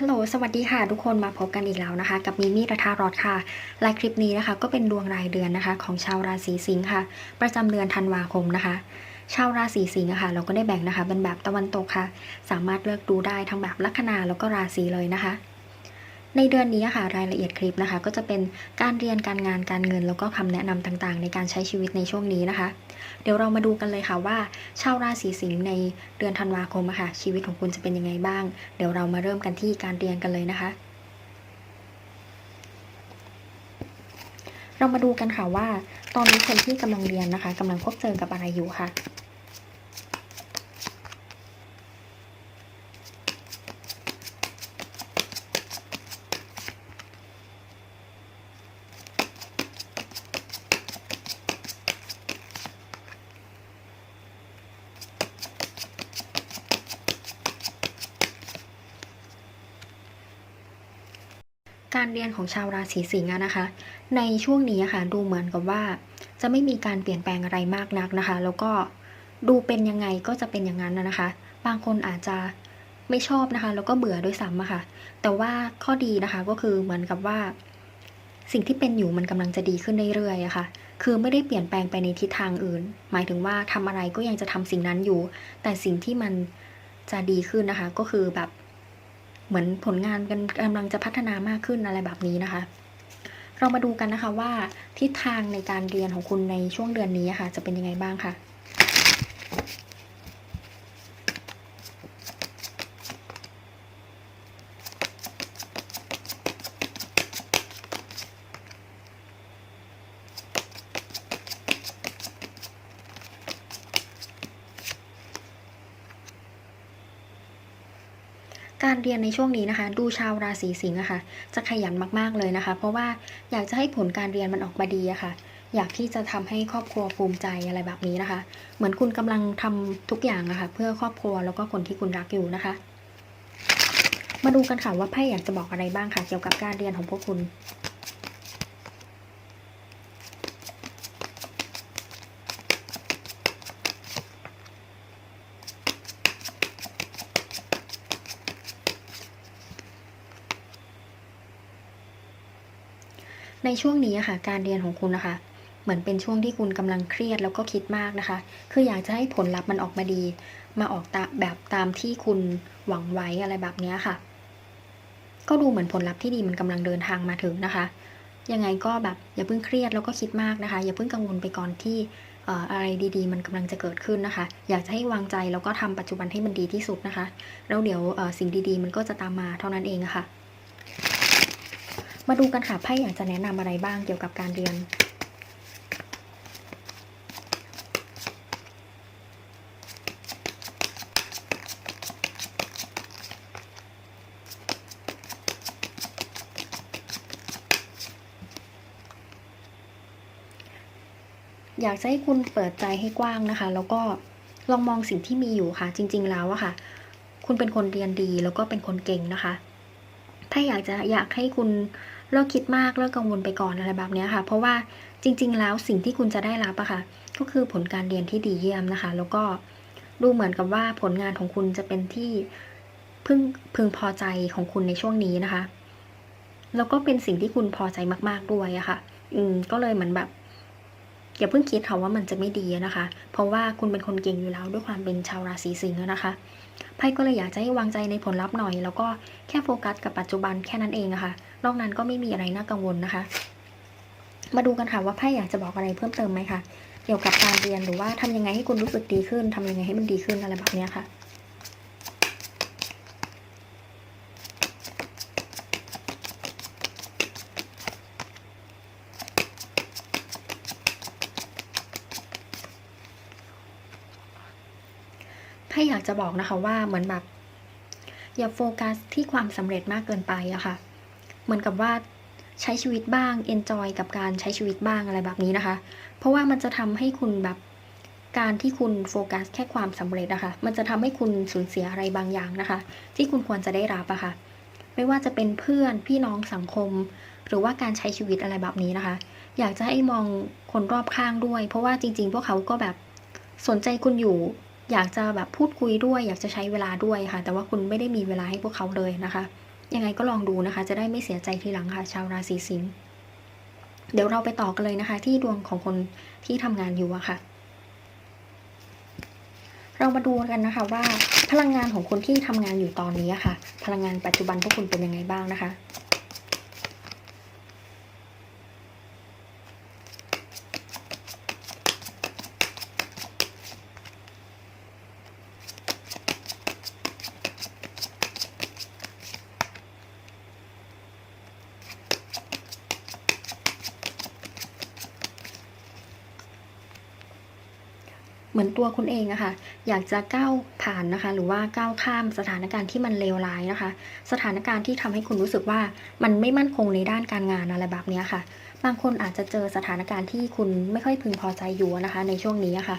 ฮัลโหล สวัสดีค่ะ ทุกคนมาพบกันอีกแล้วนะคะ กับมิมี่รัฐารอดค่ะ รายคลิปนี้นะคะ ก็เป็นดวงรายเดือนนะคะ ของชาวราศีสิงค์ค่ะ ประจำเดือนธันวาคมนะคะ ชาวราศีสิงค์อะค่ะ เราก็ได้แบ่งนะคะ เป็นแบบตะวันตกค่ะ สามารถเลือกดูได้ทั้งแบบลัคนาแล้วก็ราศีเลยนะคะ ในเดือนนี้ค่ะ รายละเอียดคลิปนะคะ ก็จะเป็นการเรียนการงานการเงิน แล้วก็คำแนะนำต่างๆ ในการใช้ชีวิตในช่วงนี้นะคะ เดี๋ยวเรามาดูกันเลยค่ะว่า ชาวราศีสิงห์ในเดือนธันวาคมอะค่ะชีวิตของคุณจะเป็นยังไงบ้าง เดี๋ยวเรามาเริ่มกันที่การเรียนกันเลยนะคะ เรามาดูกันค่ะว่า ตอนนี้คนที่กำลังเรียนนะคะกำลังพบเจอกับอะไรอยู่ค่ะ การเรียน ของชาวราศีสิงห์นะคะ ในช่วงนี้ค่ะดูเหมือนกับว่า จะไม่มีการเปลี่ยนแปลงอะไรมากนักนะคะ แล้วก็ดูเป็นยังไงก็จะเป็นอย่างนั้นนะคะ บางคนอาจจะไม่ชอบนะคะ แล้วก็เบื่อด้วยซ้ำอะค่ะ แต่ว่าข้อดีนะคะก็คือเหมือนกับว่า สิ่งที่เป็นอยู่มันกำลังจะดีขึ้นเรื่อยๆอะค่ะ คือไม่ได้เปลี่ยนแปลงไปในทิศทางอื่น หมายถึงว่าทำอะไรก็ยังจะทำสิ่งนั้นอยู่ แต่สิ่งที่มันจะดีขึ้นนะคะ ก็คือแบบ เหมือนผลงานกันกำลังจะพัฒนามากขึ้นอะไรแบบนี้นะคะ เรามาดูกันนะคะว่าทิศทางในการเรียนของคุณในช่วงเดือนนี้ค่ะ จะเป็นยังไงบ้างค่ะ การเรียนในช่วงนี้นะคะ ดูชาวราศีสิงห์อะค่ะ จะขยันมากๆเลยนะคะ เพราะว่าอยากจะให้ผลการเรียนมันออกมาดีอะค่ะ อยากที่จะทำให้ครอบครัวภูมิใจอะไรแบบนี้นะคะ เหมือนคุณกำลังทำทุกอย่างอะค่ะ เพื่อครอบครัวแล้วก็คนที่คุณรักอยู่นะคะ มาดูกันค่ะว่าไพ่อยากจะบอกอะไรบ้างค่ะ เกี่ยวกับการเรียนของพวกคุณ ในช่วงนี้อะค่ะ การเรียนของคุณนะคะ เหมือนเป็นช่วงที่คุณกำลังเครียดแล้วก็คิดมากนะคะ คืออยากจะให้ผลลัพธ์มันออกมาดี มาออกตาแบบตามที่คุณหวังไว้อะไรแบบนี้ค่ะ ก็ดูเหมือนผลลัพธ์ที่ดีมันกำลังเดินทางมาถึงนะคะยังไงก็แบบอย่าเพิ่งเครียดแล้วก็คิดมากนะคะ อย่าเพิ่งกังวลไปก่อนที่เอ่ออะไรดีๆ มันกำลังจะเกิดขึ้นนะคะ อยากจะให้วางใจแล้วก็ทำปัจจุบันให้มันดีที่สุดนะคะ แล้วเดี๋ยวเอ่อสิ่งดีๆ มันก็จะตามมาเท่านั้นเองะค่ะ มาดูกันค่ะไพ่อยากจะแนะนำอะไรบ้างเกี่ยวกับการเรียน อยากจะให้คุณเปิดใจให้กว้างนะคะ แล้วก็ลองมองสิ่งที่มีอยู่ค่ะ จริง ๆ แล้วอะค่ะ คุณเป็นคนเรียนดีแล้วก็เป็นคนเก่งนะคะ ถ้าอยากจะอยากให้คุณ เลิกคิดมากเลิกกังวลไปก่อนอะไรแบบนี้ค่ะ เพราะว่าจริง ๆ แล้วสิ่งที่คุณจะได้รับอะค่ะ ก็คือผลการเรียนที่ดีเยี่ยมนะคะ แล้วก็ดูเหมือนกับว่าผลงานของคุณจะเป็นที่พึงพึงพอใจของคุณในช่วงนี้นะคะ แล้วก็เป็นสิ่งที่คุณพอใจมากๆด้วยอะค่ะ อืม ก็เลยเหมือนแบบอย่าเพิ่งคิดค่ะว่ามันจะไม่ดีนะคะ เพราะว่าคุณเป็นคนเก่งอยู่แล้วด้วยความเป็นชาวราศีสิงห์นะคะ ไพ่ก็เลยอยากจะให้วางใจในผลลัพธ์หน่อย แล้วก็แค่โฟกัสกับปัจจุบันแค่นั้นเองนะคะนอกนั้นก็ไม่มีอะไรน่ากังวลนะคะ มาดูกันค่ะว่าไพ่อยากจะบอกอะไรเพิ่มเติมไหมคะเกี่ยวกับการเรียนหรือว่าทำยังไงให้คุณรู้สึกดีขึ้นทำยังไงให้มันดีขึ้นอะไรแบบนี้ค่ะ ไพ่อยาก จะบอกนะคะว่าเหมือนแบบอย่าโฟกัสที่ความสำเร็จมากเกินไปอะค่ะ เหมือนกับว่าใช้ชีวิตบ้างเอนจอยกับการใช้ชีวิตบ้างอะไรแบบนี้นะคะ เพราะว่ามันจะทำให้คุณแบบการที่คุณโฟกัสแค่ความสำเร็จอะคะ มันจะทำให้คุณสูญเสียอะไรบางอย่างนะคะ ที่คุณควรจะได้รับอะค่ะ ไม่ว่าจะเป็นเพื่อนพี่น้องสังคม หรือว่าการใช้ชีวิตอะไรแบบนี้นะคะ อยากจะให้มองคนรอบข้างด้วย เพราะว่าจริง ๆ พวกเขาก็แบบสนใจคุณอยู่ อยากจะแบบพูดคุยด้วย อยากจะใช้เวลาด้วยค่ะ แต่ว่าคุณไม่ได้มีเวลาให้พวกเขาเลยนะคะ ยังไงก็ลองดูนะคะ จะได้ไม่เสียใจทีหลังค่ะ ชาวราศีสิงห์เดี๋ยวเราไปต่อกันเลยนะคะ ที่ดวงของคนที่ทำงานอยู่อะค่ะ เรามาดูกันนะคะว่าพลังงานของคนที่ทำงานอยู่ตอนนี้ค่ะ พลังงานปัจจุบันพวกคุณเป็นยังไงบ้างนะคะ อนตัวคุณเองอะค่ะอยากจะก้าวผ่านนะคะ หรือว่าก้าวข้ามสถานการณ์ที่มันเลวร้ายนะคะ สถานการณ์ที่ทำให้คุณรู้สึกว่ามันไม่มั่นคงในด้านการงานอะไรแบบนี้ค่ะ บางคนอาจจะเจอสถานการณ์ที่คุณไม่ค่อยพึงพอใจอยู่นะคะ ในช่วงนี้อะค่ะ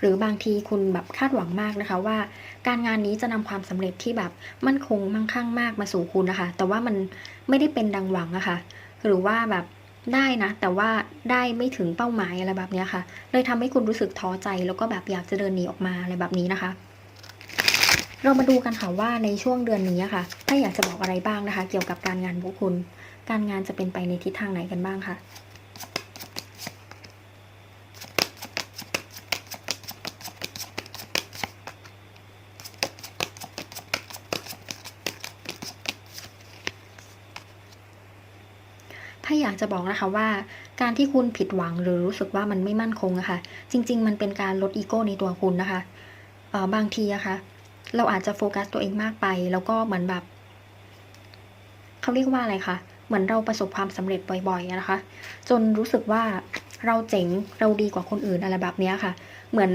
หรือบางทีคุณแบบคาดหวังมากนะคะว่า การงานนี้จะนำความสำเร็จที่แบบมั่นคงมั่งคั่งมากมาสู่คุณนะคะ แต่ว่ามันไม่ได้เป็นดังหวังอะค่ะหรือว่าแบบ ได้นะ แต่ว่าได้ไม่ถึงเป้าหมายอะไรแบบนี้ค่ะ เลยทำให้คุณรู้สึกท้อใจ แล้วก็แบบอยากจะเดินหนีออกมาอะไรแบบนี้นะคะ เรามาดูกันค่ะว่าในช่วงเดือนนี้ค่ะถ้าอยากจะบอกอะไรบ้างนะคะ เกี่ยวกับการงานพวกคุณ การงานจะเป็นไปในทิศทางไหนกันบ้างค่ะ ถ้ากจะบอกนะคะว่า การที่คุณผิดหวังหรือรู้สึกว่ามันไม่มั่นคงอะค่ะ จริง ๆ มันเป็นการลดอีโก้ในตัวคุณนะคะเออบางทีอะคะ่ะ เราอาจจะโฟกัสตัวเองมากไป แล้วก็เหมือนแบบเขาเรียกว่าอะไรคะเหมือนเราประสบความสำเร็จบ่อยๆอะนะคะ จนรู้สึกว่าเราเจ๋งเราดีกว่าคนอื่นอะไรแบบเนี้ยค่ะ เหมือน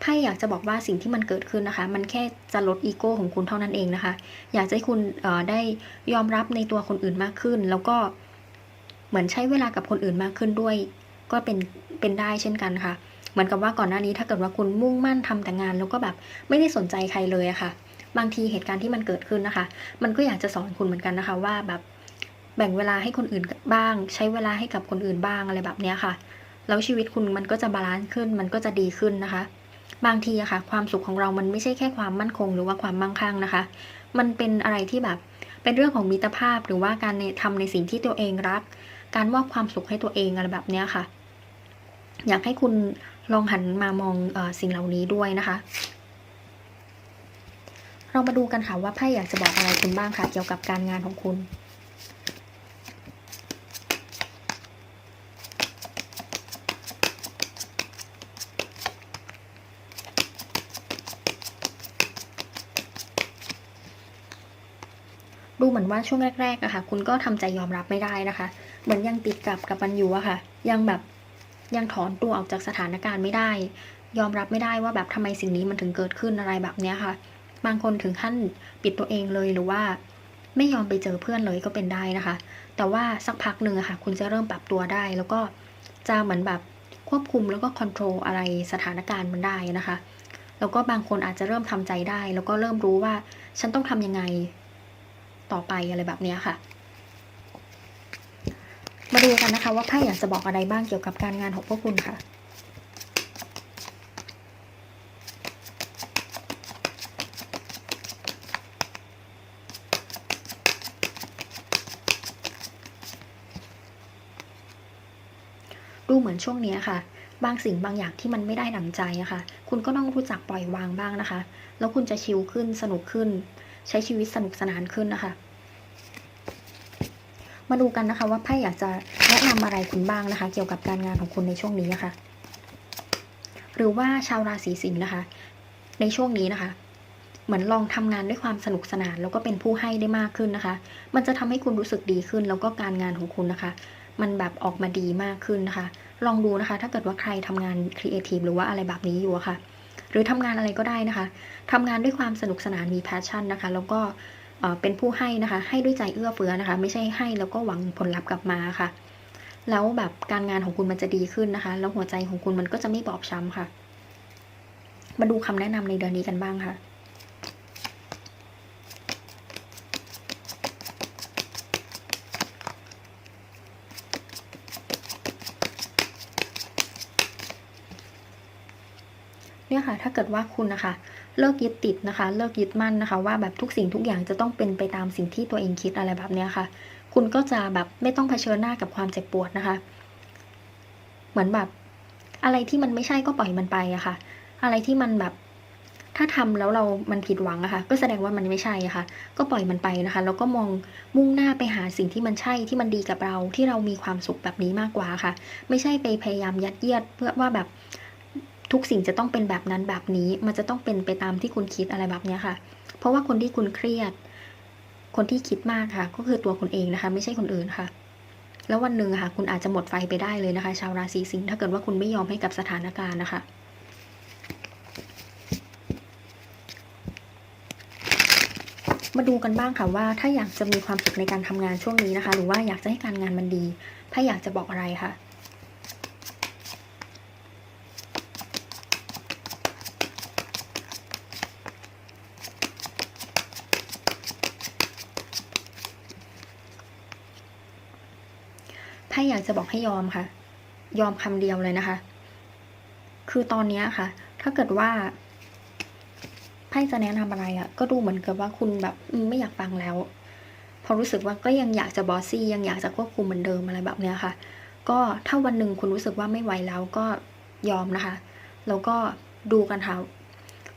ไพ่อยากจะบอกว่าสิ่งที่มันเกิดขึ้นนะคะ มันแค่จะลดอีโก้ของคุณเท่านั้นเองนะคะ อยากจะให้คุณได้ยอมรับในตัวคนอื่นมากขึ้น แล้วก็ เหมือนใช้เวลากับคนอื่นมากขึ้นด้วย ก็เป็นเป็นได้เช่นกันค่ะ เหมือนกับว่าก่อนหน้านี้ถ้าเกิดว่าคุณมุ่งมั่นทำแต่งาน แล้วก็แบบไม่ได้สนใจใครเลยอะค่ะ บางทีเหตุการณ์ที่มันเกิดขึ้นนะคะ มันก็อยากจะสอนคุณเหมือนกันนะคะว่าแบบแบ่งเวลาให้คนอื่นบ้าง ใช้เวลาให้กับคนอื่นบ้างอะไรแบบเนี้ยค่ะแล้วชีวิตคุณมันก็จะบาลานซ์ขึ้น มันก็จะดีขึ้นนะคะ บางทีอะค่ะ ความสุขของเรามันไม่ใช่แค่ความมั่นคง หรือว่าความมั่งคั่งนะคะ มันเป็นอะไรที่แบบ เป็นเรื่องของมิตรภาพหรือว่าการทำในสิ่งที่ตัวเองรัก การมอบความสุขให้ตัวเองอะไรแบบเนี้ยค่ะ อยากให้คุณลองหันมามองออสิ่งเหล่านี้ด้วยนะคะ เรามาดูกันค่ะว่าไพ่อยากจะบอกอะไรคุณบ้างค่ะ เกี่ยวกับการงานของคุณดูเหมือนว่าช่วงแรกๆอะค่ะ คุณก็ทำใจยอมรับไม่ได้นะคะ เหมือนยังติดกับกับมันอยู่อะค่ะ ยังแบบยังถอนตัวออกจากสถานการณ์ไม่ได้ ยอมรับไม่ได้ว่าแบบทำไมสิ่งนี้มันถึงเกิดขึ้นอะไรแบบเนี้ยค่ะ บางคนถึงขั้นปิดตัวเองเลยหรือว่า ไม่ยอมไปเจอเพื่อนเลยก็เป็นได้นะคะ แต่ว่าสักพักหนึ่งอะค่ะ คุณจะเริ่มปรับตัวได้ แล้วก็จะเหมือนแบบควบคุมแล้วก็คอนโทรลอะไรสถานการณ์มันได้นะคะ แล้วก็บางคนอาจจะเริ่มทำใจได้ แล้วก็เริ่มรู้ว่าฉันต้องทำยังไงต่อไปอะไรแบบเนี้ยค่ะ มาดูกันนะคะว่าไพ่อยากจะบอกอะไรบ้างเกี่ยวกับการงานของพวกคุณค่ะดูเหมือนช่วงนี้ค่ะ บางสิ่งบางอย่างที่มันไม่ได้ดังใจอะค่ะ คุณก็ต้องรู้จักปล่อยวางบ้างนะคะ แล้วคุณจะชิลขึ้นสนุกขึ้น ใช้ชีวิตสนุกสนานขึ้นนะคะ มาดูกันนะคะว่าไพ่อยากจะแนะนำอะไรคุณบ้างนะคะ เกี่ยวกับการงานของคุณในช่วงนี้นะคะ หรือว่าชาวราศีสิงห์นะคะ ในช่วงนี้นะคะ เหมือนลองทำงานด้วยความสนุกสนาน แล้วก็เป็นผู้ให้ได้มากขึ้นนะคะ มันจะทำให้คุณรู้สึกดีขึ้น แล้วก็การงานของคุณนะคะ มันแบบออกมาดีมากขึ้นนะคะ ลองดูนะคะ ถ้าเกิดว่าใครทำงานครีเอทีฟหรือว่าอะไรแบบนี้อยู่ะค่ะหรือทำงานอะไรก็ได้นะคะทำงานด้วยความสนุกสนานมีแพชชั่นนะคะ แล้วก็ เป็นผู้ให้นะคะ ให้ด้วยใจเอื้อเฟื้อนะคะ ไม่ใช่ให้แล้วก็หวังผลลัพธ์กลับมาค่ะ แล้วแบบการงานของคุณมันจะดีขึ้นนะคะ แล้วหัวใจของคุณมันก็จะไม่บอบช้ำค่ะ มาดูคำแนะนำในเดือนนี้กันบ้างค่ะ เนี่ยค่ะถ้าเกิดว่าคุณนะคะ เลิกยึดติดนะคะ เลิกยึดมั่นนะคะ ว่าแบบทุกสิ่งทุกอย่างจะต้องเป็นไปตามสิ่งที่ตัวเองคิดอะไรแบบเนี้ยค่ะ คุณก็จะแบบไม่ต้องเผชิญหน้ากับความเจ็บปวดนะคะ เหมือนแบบอะไรที่มันไม่ใช่ก็ปล่อยมันไปอะค่ะ อะไรที่มันแบบ ถ้าทำแล้วเรา มันผิดหวังอะค่ะ ก็แสดงว่ามันไม่ใช่อะค่ะ ก็ปล่อยมันไปนะคะ แล้วก็มองมุ่งหน้าไปหาสิ่งที่มันใช่ ที่มันดีกับเรา ที่เรามีความสุขแบบนี้มากกว่าค่ะ ไม่ใช่ไปพยายามยัดเยียดเพื่อว่าแบบ ทุกสิ่งจะต้องเป็นแบบนั้นแบบนี้ มันจะต้องเป็นไปตามที่คุณคิดอะไรแบบเนี้ยค่ะ เพราะว่าคนที่คุณเครียด คนที่คิดมากค่ะ ก็คือตัวคุณเองนะคะ ไม่ใช่คนอื่นค่ะ แล้ววันหนึ่งค่ะ คุณอาจจะหมดไฟไปได้เลยนะคะ ชาวราศีสิงห์ถ้าเกิดว่าคุณไม่ยอมให้กับสถานการณ์นะคะมาดูกันบ้างค่ะว่าถ้าอยากจะมีความสุขในการทำงานช่วงนี้นะคะ หรือว่าอยากจะให้การงานมันดี ถ้าอยากจะบอกอะไรค่ะ ถ้าอยาก จะบอกให้ยอมค่ะ ยอมคำเดียวเลยนะคะ คือตอนนี้ค่ะ ถ้าเกิดว่าไพ่จะแนะนำอะไรอะ่ะ ก็ดูเหมือนกับว่าคุณแบบไม่อยากฟังแล้ว พอรู้สึกว่าก็ยังอยากจะบอสซี่ยังอยากจะควบคุมเหมือนเดิมอะไรแบบเนี้ยค่ะ ก็ถ้าวันหนึ่งคุณรู้สึกว่าไม่ไหวแล้วก็ยอมนะคะ แล้วก็ดูกันค่ะ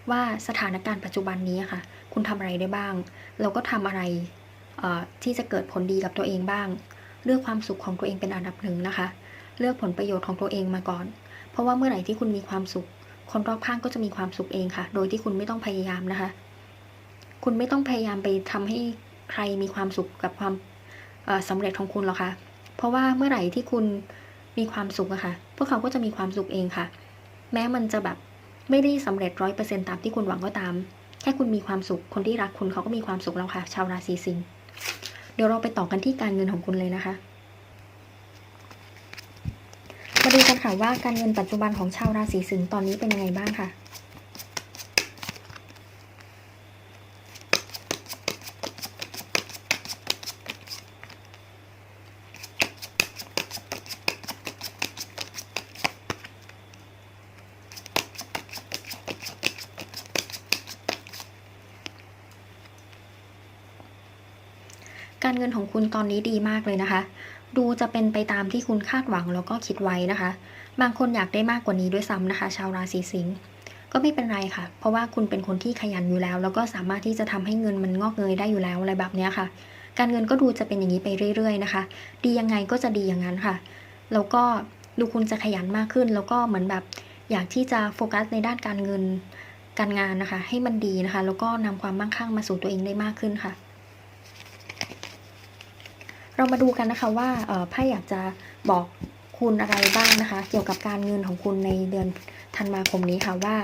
ว่าสถานการณ์ปัจจุบันนี้ค่ะ คุณทำอะไรได้บ้าง แล้วก็ทำอะไรที่จะเกิดผลดีกับตัวเองบ้าง เลือกความสุขของตัวเองเป็นอันดับหนึ่งนะคะ เลือกผลประโยชน์ของตัวเองมาก่อน เพราะว่าเมื่อไหร่ที่คุณมีความสุข คนรอบข้างก็จะมีความสุขเองค่ะ โดยที่คุณไม่ต้องพยายามนะคะ คุณไม่ต้องพยายามไปทำให้ใครมีความสุขกับความสำเร็จของคุณหรอกค่ะ เพราะว่าเมื่อไหร่ที่คุณมีความสุขอะค่ะ พวกเขาก็จะมีความสุขเองค่ะ แม้มันจะแบบไม่ได้สำเร็จร้อยเปอร์เซ็นตามที่คุณหวังก็ตาม แค่คุณมีความสุข คนที่รักคุณเขาก็มีความสุขแล้วค่ะ ชาวราศีสิงห์ เดี๋ยวเราไปต่อกันที่การเงินของคุณเลยนะคะมาดูกันค่ะว่าการเงินปัจจุบันของชาวราศีสิงห์ตอนนี้เป็นยังไงบ้างค่ะ เงินของคุณตอนนี้ดีมากเลยนะคะ ดูจะเป็นไปตามที่คุณคาดหวังแล้วก็คิดไว้นะคะ บางคนอยากได้มากกว่านี้ด้วยซ้ำนะคะ ชาวราศีสิงห์ก็ไม่เป็นไรค่ะ เพราะว่าคุณเป็นคนที่ขยันอยู่แล้ว แล้วก็สามารถที่จะทำให้เงินมันงอกเงยได้อยู่แล้วอะไรแบบนี้ค่ะ การเงินก็ดูจะเป็นอย่างนี้ไปเรื่อย ๆ นะคะ ดียังไงก็จะดีอย่างนั้นค่ะ แล้วก็ดูคุณจะขยันมากขึ้น แล้วก็เหมือนแบบอยากที่จะโฟกัสในด้านการเงินการงานนะคะ ให้มันดีนะคะ แล้วก็นำความมั่งคั่งมาสู่ตัวเองได้มากขึ้นค่ะ เรามาดูกันนะคะว่าไพ่อยากจะบอกคุณอะไรบ้างนะคะ เกี่ยวกับการเงินของคุณในเดือนธันวาคมนี้ค่ะว่า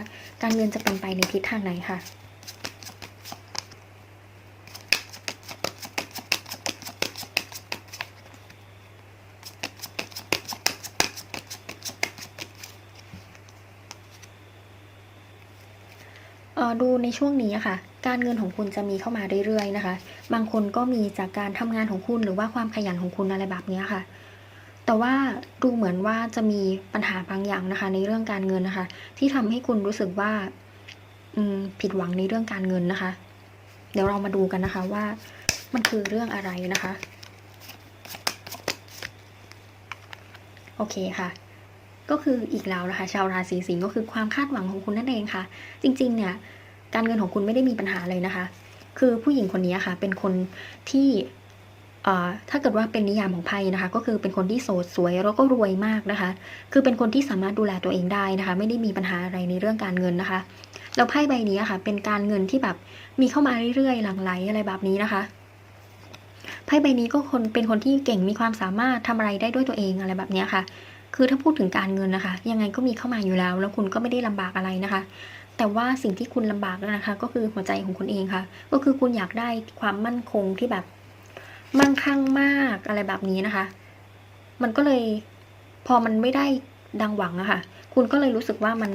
การเงินจะเป็นไปในทิศทางไหนค่ะดูในช่วงนี้ค่ะ การเงินของคุณจะมีเข้ามาเรื่อยๆนะคะ บางคนก็มีจากการทำงานของคุณหรือว่าความขยันของคุณอะไรแบบนี้ค่ะ แต่ว่าดูเหมือนว่าจะมีปัญหาบางอย่างนะคะ ในเรื่องการเงินนะคะ ที่ทำให้คุณรู้สึกว่าอืมผิดหวังในเรื่องการเงินนะคะ เดี๋ยวเรามาดูกันนะคะว่ามันคือเรื่องอะไรนะคะ โอเคค่ะก็คืออีกแล้วนะคะ ชาวราศีสิงห์ก็คือความคาดหวังของคุณนั่นเองค่ะ จริง ๆ เนี่ย การเงินของคุณไม่ได้มีปัญหาเลยนะคะ คือผู้หญิงคนนี้ค่ะ เป็นคนที่ถ้าเกิดว่าเป็นนิยามของไพ่นะคะ ก็คือเป็นคนที่โสดสวยแล้วก็รวยมากนะคะ คือเป็นคนที่สามารถดูแลตัวเองได้นะคะ ไม่ได้มีปัญหาอะไรในเรื่องการเงินนะคะแล้วไพ่ใบนี้ค่ะ เป็นการเงินที่แบบมีเข้ามาเรื่อยๆหลั่งไหลอะไรแบบนี้นะคะไพ่ใบนี้ก็คนเป็นคนที่เก่งมีความสามารถทำอะไรได้ด้วยตัวเองอะไรแบบนี้ค่ะ คือถ้าพูดถึงการเงินนะคะ ยังไงก็มีเข้ามาอยู่แล้ว แล้วคุณก็ไม่ได้ลำบากอะไรนะคะ แต่ว่าสิ่งที่คุณลำบากนะคะ ก็คือหัวใจของคุณเองค่ะ ก็คือคุณอยากได้ความมั่นคงที่แบบมั่งคั่งมากอะไรแบบนี้นะคะ มันก็เลยพอมันไม่ได้ดังหวังอะค่ะ คุณก็เลยรู้สึกว่ามัน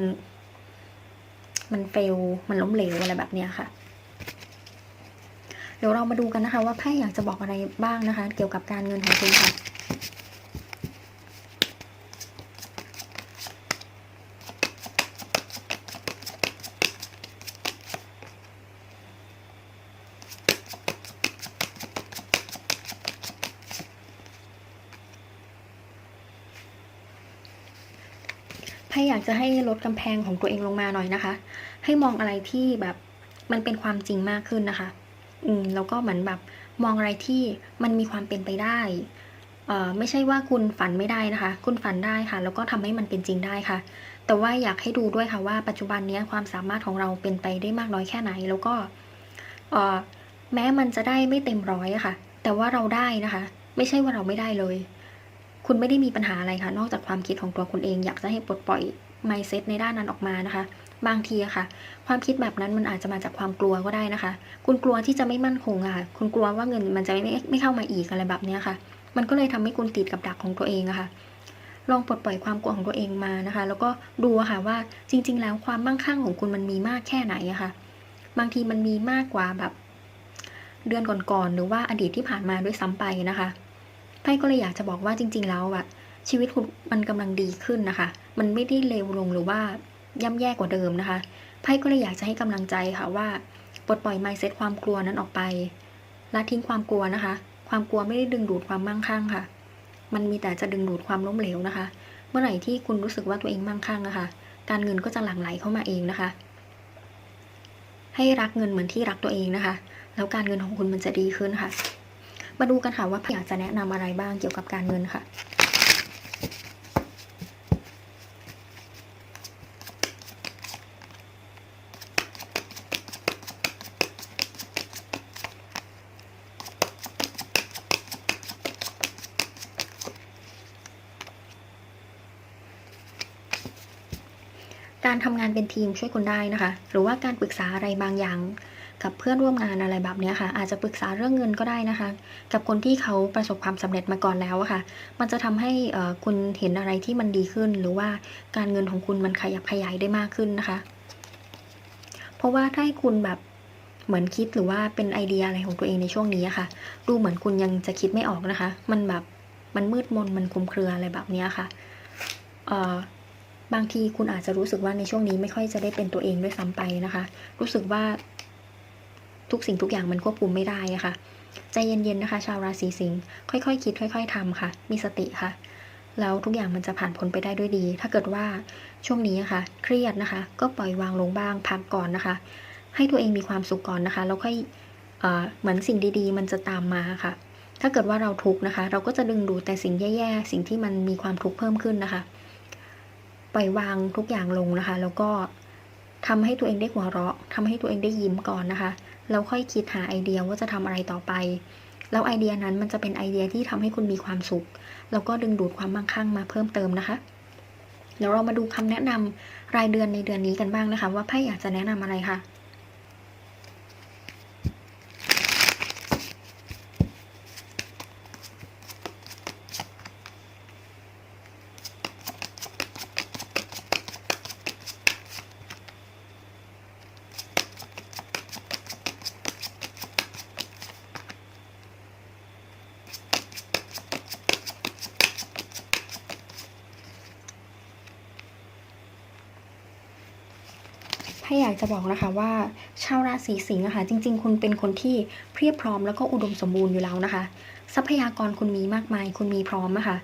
มันเฟล มันล้มเหลวอะไรแบบนี้ค่ะ เดี๋ยวเรามาดูกันนะคะ ว่าไพ่อยากจะบอกอะไรบ้างนะคะ เกี่ยวกับการเงินของคุณค่ะ จะให้ลดกำแพงของตัวเองลงมาหน่อยนะคะ ให้มองอะไรที่แบบมันเป็นความจริงมากขึ้นนะคะ อืมแล้วก็เหมือนแบบมองอะไรที่มันมีความเป็นไปได้เอ่อไม่ใช่ว่าคุณฝันไม่ได้นะคะ คุณฝันได้ค่ะ แล้วก็ทำให้มันเป็นจริงได้ค่ะ แต่ว่าอยากให้ดูด้วยค่ะว่าปัจจุบันนี้ความสามารถของเราเป็นไปได้มากน้อยแค่ไหน แล้วก็เอ่อแม้มันจะได้ไม่เต็มร้อยอะค่ะ แต่ว่าเราได้นะคะ ไม่ใช่ว่าเราไม่ได้เลย คุณไม่ได้มีปัญหาอะไรค่ะ นอกจากความคิดของตัวคุณเอง อยากจะให้ปลดปล่อย mindset ในด้านนั้นออกมานะคะ บางทีอะค่ะ ความคิดแบบนั้นมันอาจจะมาจากความกลัวก็ได้นะคะ คุณกลัวที่จะไม่มั่นคงอะค่ะ คุณกลัวว่าเงินมันจะไม่ไม่เข้ามาอีกอะไรแบบเนี้ยค่ะ มันก็เลยทำให้คุณติดกับดักของตัวเองอะค่ะลองปลดปล่อยความกลัวของตัวเองมานะคะ แล้วก็ดูอะค่ะว่าจริง ๆ แล้วความมั่งคั่งของคุณมันมีมากแค่ไหนอะค่ะ บางทีมันมีมากกว่าแบบ เดือนก่อนๆหรือว่าอดีตที่ผ่านมาด้วยซ้ำไปนะคะไพ่ก็เลยอยากจะบอกว่าจริง ๆ แล้วอะ ชีวิตคุณมันกำลังดีขึ้นนะคะ มันไม่ได้เลวลงหรือว่าย่ำแย่กว่าเดิมนะคะไพ่ก็เลยอยากจะให้กำลังใจค่ะว่าปลดปล่อย mindset ความกลัวนั้นออกไปละทิ้งความกลัวนะคะ ความกลัวไม่ได้ดึงดูดความมั่งคั่งค่ะ มันมีแต่จะดึงดูดความล้มเหลวนะคะ เมื่อไหร่ที่คุณรู้สึกว่าตัวเองมั่งคั่งนะคะ การเงินก็จะหลั่งไหลเข้ามาเองนะคะ ให้รักเงินเหมือนที่รักตัวเองนะคะ แล้วการเงินของคุณมันจะดีขึ้นค่ะ มาดูกันค่ะว่าพี่อยากจะแนะนำอะไรบ้างเกี่ยวกับการเงินค่ะ การทำงานเป็นทีมช่วยคุณได้นะคะ หรือว่าการปรึกษาอะไรบางอย่าง กับเพื่อนร่วมงานอะไรแบบนี้ค่ะ อาจจะปรึกษาเรื่องเงินก็ได้นะคะ กับคนที่เขาประสบความสำเร็จมาก่อนแล้วอะค่ะ มันจะทำให้คุณเห็นอะไรที่มันดีขึ้น หรือว่าการเงินของคุณมันขยับขยายได้มากขึ้นนะคะ เพราะว่าถ้าให้คุณแบบเหมือนคิดหรือว่าเป็นไอเดียอะไรของตัวเองในช่วงนี้ค่ะ ดูเหมือนคุณยังจะคิดไม่ออกนะคะ มันแบบมันมืดมนมันคลุมเครืออะไรแบบนี้ค่ะเอ่อ บางทีคุณอาจจะรู้สึกว่าในช่วงนี้ไม่ค่อยจะได้เป็นตัวเองด้วยซ้ำไปนะคะ รู้สึกว่าทุกสิ่งทุกอย่างมันควบคุมไม่ได้ะค่ะ ใจเย็นๆนะคะ ชาวราศีสิงห์ค่อยๆคคิด ค่อย ๆทำค่ะ มีสติค่ะ แล้วทุกอย่างมันจะผ่านพ้นไปได้ด้วยดี ถ้าเกิดว่าช่วงนี้ะค่ะ เครียดนะคะ ก็ปล่อยวางลงบ้างพักก่อนนะคะ ให้ตัวเองมีความสุขก่อนนะคะแล้วค่อยเเหมือนสิ่งดีๆ มันจะตามมาค่ะ ถ้าเกิดว่าเราทุกข์นะคะ เราก็จะดึงดูดแต่สิ่งแย่ๆสิ่งที่มันมีความทุกข์เพิ่มขึ้นนะคะ ปล่อยวางทุกอย่างลงนะคะ แล้วก็ทำให้ตัวเองได้หัวเราะทำให้ตัวเองได้ยิ้มก่อนนะคะแล้วค่อยคิดหาไอเดียว่าจะทำอะไรต่อไป แล้วไอเดียนั้นมันจะเป็นไอเดียที่ทำให้คุณมีความสุข แล้วก็ดึงดูดความมั่งคั่งมาเพิ่มเติมนะคะเดี๋ยวเรามาดูคำแนะนำรายเดือนในเดือนนี้กันบ้างนะคะ ว่าไพ่อยากจะแนะนำอะไรค่ะ ถ้าอยากจะบอกนะคะว่าชาวราศีสิงห์อะค่ะจริง ๆ คุณเป็นคนที่เพียบพร้อมแล้วก็อุดมสมบูรณ์อยู่แล้วนะคะ ทรัพยากรคุณมีมากมาย คุณมีพร้อมอะคะ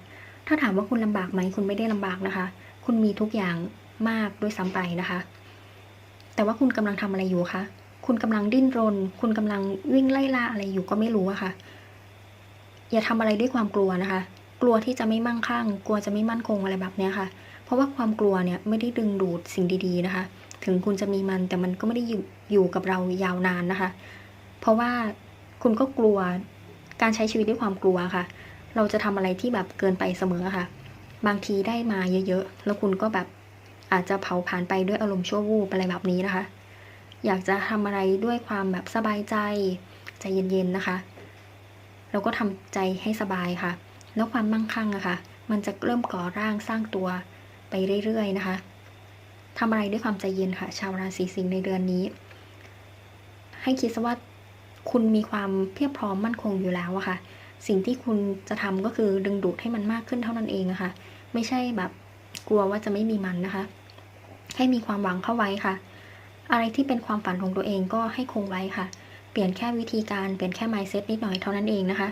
ถ้าถามว่าคุณลำบากไหมคุณไม่ได้ลำบากนะคะ คุณมีทุกอย่างมากด้วยซ้ำไปนะคะ แต่ว่าคุณกำลังทำอะไรอยู่คะคุณกำลังดิ้นรน คุณกำลังวิ่งไล่ล่าอะไรอยู่ก็ไม่รู้อะค่ะ อย่าทำอะไรด้วยความกลัวนะคะ กลัวที่จะไม่มั่งคั่ง กลัวจะไม่มั่นคงอะไรแบบเนี้ยค่ะ เพราะว่าความกลัวเนี่ยไม่ได้ดึงดูดสิ่งดีๆนะคะ ถึงคุณจะมีมัน แต่มันก็ไม่ได้อยู่ยกับเรายาวนานนะคะ เพราะว่าคุณก็กลัวการใช้ชีวิตด้วยความกลัวค่ะ เราจะทำอะไรที่แบบเกินไปเสมอค่ะ บางทีได้มาเยอะๆ แล้วคุณก็แบบอาจจะเผาผ่านไปด้วยอารมณ์ชั่ววูบอะไรแบบนี้นะคะ อยากจะทำอะไรด้วยความแบบสบายใจใจเย็นๆนะคะ เราก็ทำใจให้สบายค่ะ แล้วความมั่งคั่งอะค่ะ มันจะเริ่มก่อร่างสร้างตัวไปเรื่อยๆนะคะ ทำอะไรด้วยความใจเย็นค่ะ ชาวราศีสิงห์ในเดือนนี้ ให้คิดซะว่าคุณมีความเพียบพร้อมมั่นคงอยู่แล้วอะค่ะ สิ่งที่คุณจะทำก็คือดึงดูดให้มันมากขึ้นเท่านั้นเองอะค่ะไม่ใช่แบบกลัวว่าจะไม่มีมันนะคะ ให้มีความหวังเข้าไว้ค่ะ อะไรที่เป็นความฝันของตัวเองก็ให้คงไว้ค่ะ เปลี่ยนแค่วิธีการเปลี่ยนแค่ mindset นิดหน่อยเท่านั้นเองนะคะ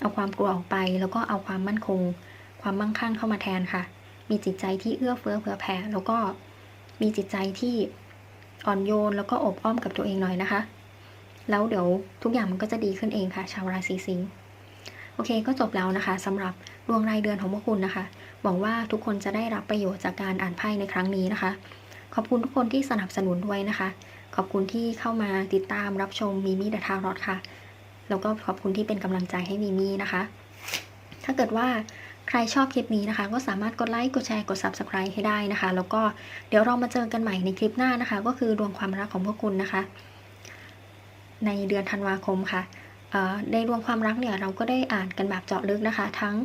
เอาความกลัวออกไปแล้วก็เอาความมั่นคง ความมั่งคั่งเข้ามาแทนค่ะ มีจิตใจที่เอื้อเฟื้อเผื่อแผ่แล้วก็ มีจิตใจที่อ่อนโยนแล้วก็อบอ้อมกับตัวเองหน่อยนะคะ แล้วเดี๋ยวทุกอย่างมันก็จะดีขึ้นเองค่ะ ชาวราศีสิงห์โอเคก็จบแล้วนะคะสำหรับดวงรายเดือนของพวกคุณนะคะ หวังว่าทุกคนจะได้รับประโยชน์จากการอ่านไพ่ในครั้งนี้นะคะ ขอบคุณทุกคนที่สนับสนุนด้วยนะคะ ขอบคุณที่เข้ามาติดตามรับชมมีมี่เดอะทารอดค่ะ แล้วก็ขอบคุณที่เป็นกำลังใจให้มีมี่นะคะ ถ้าเกิดว่า ใครชอบคลิปนี้นะคะ ก็สามารถกดไลค์ กดแชร์ กด Subscribe ให้ได้นะคะ แล้วก็เดี๋ยวเรามาเจอกันใหม่ในคลิปหน้านะคะ ก็คือดวงความรักของพวกคุณนะคะ ในเดือนธันวาคมค่ะในดวงความรักเนี่ยเราก็ได้อ่านกันแบบเจาะลึกนะคะ ทั้ง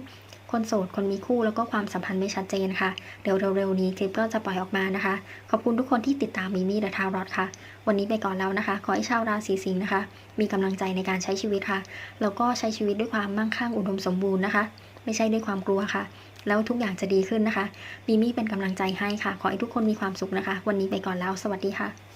คนโสด คนมีคู่แล้วก็ความสัมพันธ์ไม่ชัดเจนค่ะ เดี๋ยวเร็วๆนี้คลิปก็จะปล่อยออกมานะคะ ขอบคุณทุกคนที่ติดตามมิมี่เดอะทาวรอดค่ะ วันนี้ไปก่อนแล้วนะคะ ขอให้ชาวราศีสิงห์นะคะ มีกำลังใจในการใช้ชีวิตค่ะ แล้วก็ใช้ชีวิตด้วยความมั่งคั่งอุดมสมบูรณ์นะคะ ไม่ใช่ด้วยความกลัวค่ะ แล้วทุกอย่างจะดีขึ้นนะคะ มีมี่เป็นกำลังใจให้ค่ะ ขอให้ทุกคนมีความสุขนะคะ วันนี้ไปก่อนแล้ว สวัสดีค่ะ